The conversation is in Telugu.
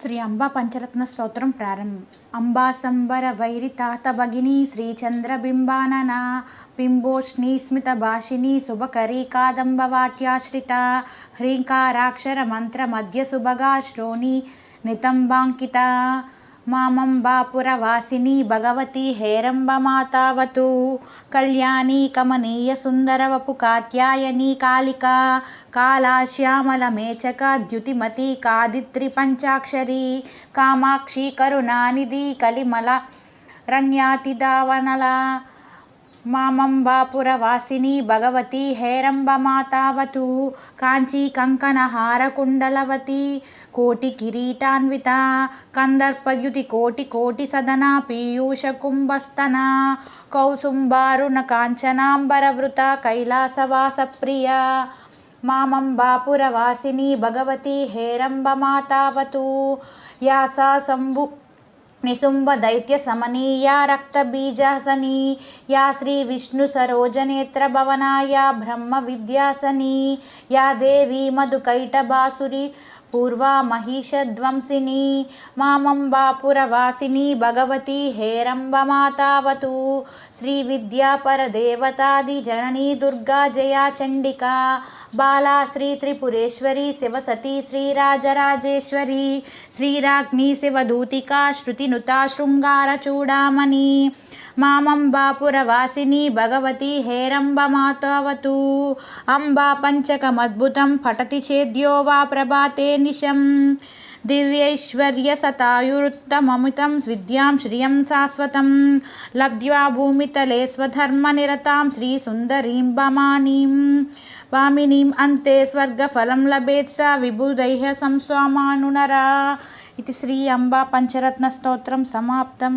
శ్రీ అంబా పంచరత్న స్తోత్రం ప్రారంభం. అంబా సంబర వైరి తాత భగిని శ్రీచంద్రబింబానన బింబోష్ణి స్మిత భాషిని శుభకరీ కాదంబవాట్యాశ్రిత హ్రీంకారాక్షర మంత్ర మధ్య శుభగా శ్రోణి నితంబాంకిత. మామంబాపురవాసిని భగవతి హేరంబమాతావతు కళ్యాణి కమనీయ సుందరవపు కాత్యాయని కాళిక కాళాశ్యామల మేచక ద్యుతిమతి కాదిత్రి పంచాక్షరి కామాక్షి కరుణానిధి కలిమల రణ్యాతిదావనల మామంబాపురవాసిని భగవతి హేరంబమాతావతు కాంచీ కంకణహారకుండలవతి కోటి కిరీటాన్విత కందర్పయుతి కోటి కోటి సదన పీయూష కుంభస్తన కౌసుంబారుణ కాంచనాంబరవృత కైలాసవాస ప్రియ. మామంబాపురవాసిని భగవతి హేరంబమాతావతు యాసా శంభు నిశుంభ దైత్య సమనీయా రక్తబీజాసని యా శ్రీ విష్ణు సరోజనేత్ర భవనాయా బ్రహ్మ విద్యాసని యా దేవి మధుకైటభాసురి పూర్వా మహిషధ్వంసిని మామంబాపురవాసిని భగవతి హేరంబమాతావతు శ్రీ విద్యాపరదేవతాది జననీ దుర్గా జయా చండికా బాలా శ్రీ త్రిపురేశ్వరి శివసతి శ్రీరాజరాజేశ్వరి శ్రీరాజ్ఞి శివదూతికా శృతినుతా శృంగార చూడామణి మామంబాపురవాసిని భగవతి హేరంబమాతావతు అంబా పంచకమద్భుతం పఠతి చేద్యో వా ప్రభాతే నిశం. దివ్యైశ్వర్యసతాయురుత్తమమితం విద్యాం శ్రియం శాశ్వతం. లబ్ధ్వా భూమితలే స్వధర్మనిరతాం శ్రీసుందరీం భమానీం. వామినీం అంతే స్వర్గఫలం లభేత్ స విబుధైః సంస్వామానునరా ఇది శ్రీ అంబా పంచరత్న స్తోత్రం సమాప్తం.